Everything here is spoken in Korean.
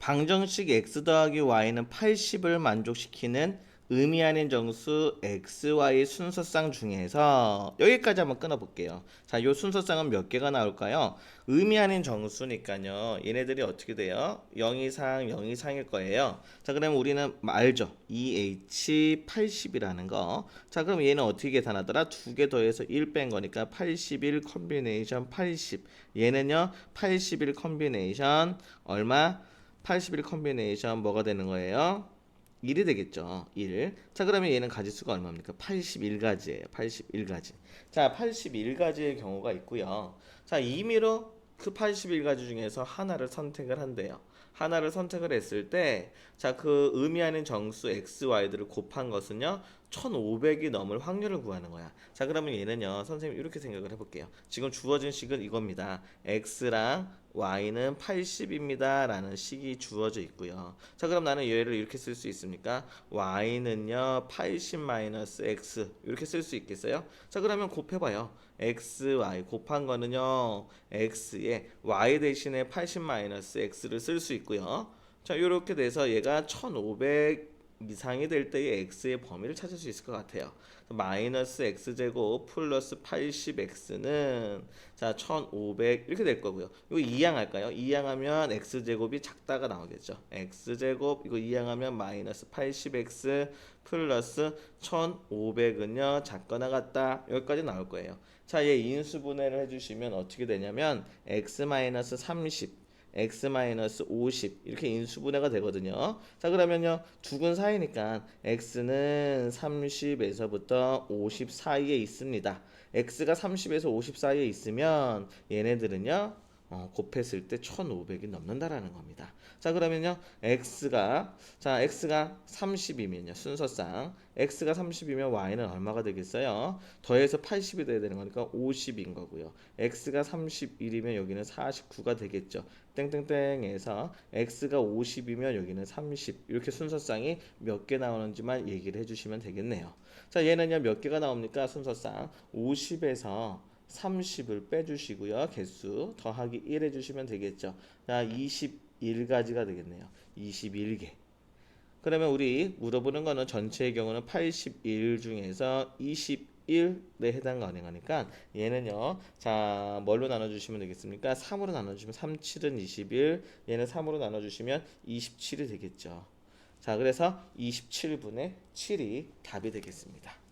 방정식 x 더하기 y는 80을 만족시키는 의미 아닌 정수 x, y 순서쌍 중에서 여기까지 한번 끊어볼게요. 자, 요 순서쌍은 몇 개가 나올까요? 의미 아닌 정수니까요. 얘네들이 어떻게 돼요? 0 이상, 0 이상일 거예요. 자, 그러면 우리는 알죠? EH 80이라는 거. 자, 그럼 얘는 어떻게 계산하더라? 두 개 더해서 1 뺀 거니까 81 컨비네이션 80. 얘는요, 81 컨비네이션 얼마? 81 컨비네이션 뭐가 되는 거예요? 1이 되겠죠. 1. 자, 그러면 얘는 가지수가 얼마입니까? 81가지예요. 81가지. 자, 81가지의 경우가 있고요. 자, 임의로 그 81가지 중에서 하나를 선택을 한대요. 하나를 선택을 했을 때, 자, 그 의미하는 정수 x, y들을 곱한 것은요, 1500이 넘을 확률을 구하는 거야. 자, 그러면 얘는요, 선생님 이렇게 생각을 해볼게요. 지금 주어진 식은 이겁니다. x랑 y는 80입니다. 라는 식이 주어져 있고요. 자, 그럼 나는 얘를 이렇게 쓸 수 있습니까? y는요, 80-x. 이렇게 쓸 수 있겠어요? 자, 그러면 곱해봐요. x, y 곱한 거는요, x에 y 대신에 80-x를 쓸 수 있고요. 자, 이렇게 돼서 얘가 1500 이상이 될 때의 x의 범위를 찾을 수 있을 것 같아요. 마이너스 x제곱 플러스 80x는 자 1500 이렇게 될 거고요. 이거 이항할까요? 이항하면 x제곱이 작다가 나오겠죠. x제곱 이거 이항하면 마이너스 80x 플러스 1500은요 작거나 같다 여기까지 나올 거예요. 자 얘 인수분해를 해주시면 어떻게 되냐면 x 마이너스 30 x-50 이렇게 인수분해가 되거든요. 자 그러면요 두근 사이니까 x는 30에서부터 50 사이에 있습니다. x가 30에서 50 사이에 있으면 얘네들은요 어, 곱했을 때 1500이 넘는다라는 겁니다. 자 그러면요 x가 자 x가 30이면요 순서상 x가 30이면 y는 얼마가 되겠어요? 더해서 80이 돼야 되는 거니까 50인 거고요. x가 31이면 여기는 49가 되겠죠. 땡땡땡에서 x가 50이면 여기는 30 이렇게 순서상이 몇 개 나오는지만 얘기를 해 주시면 되겠네요. 자 얘는요 몇 개가 나옵니까 순서상 50에서 30을 빼주시고요. 개수 더하기 1 해주시면 되겠죠. 자, 21가지가 되겠네요. 21개. 그러면 우리 물어보는 거는 전체의 경우는 81 중에서 21에 해당 가능하니까 얘는요. 자, 뭘로 나눠 주시면 되겠습니까? 3으로 나눠 주시면 3, 7은 21. 얘는 3으로 나눠 주시면 27이 되겠죠. 자, 그래서 27분의 7이 답이 되겠습니다.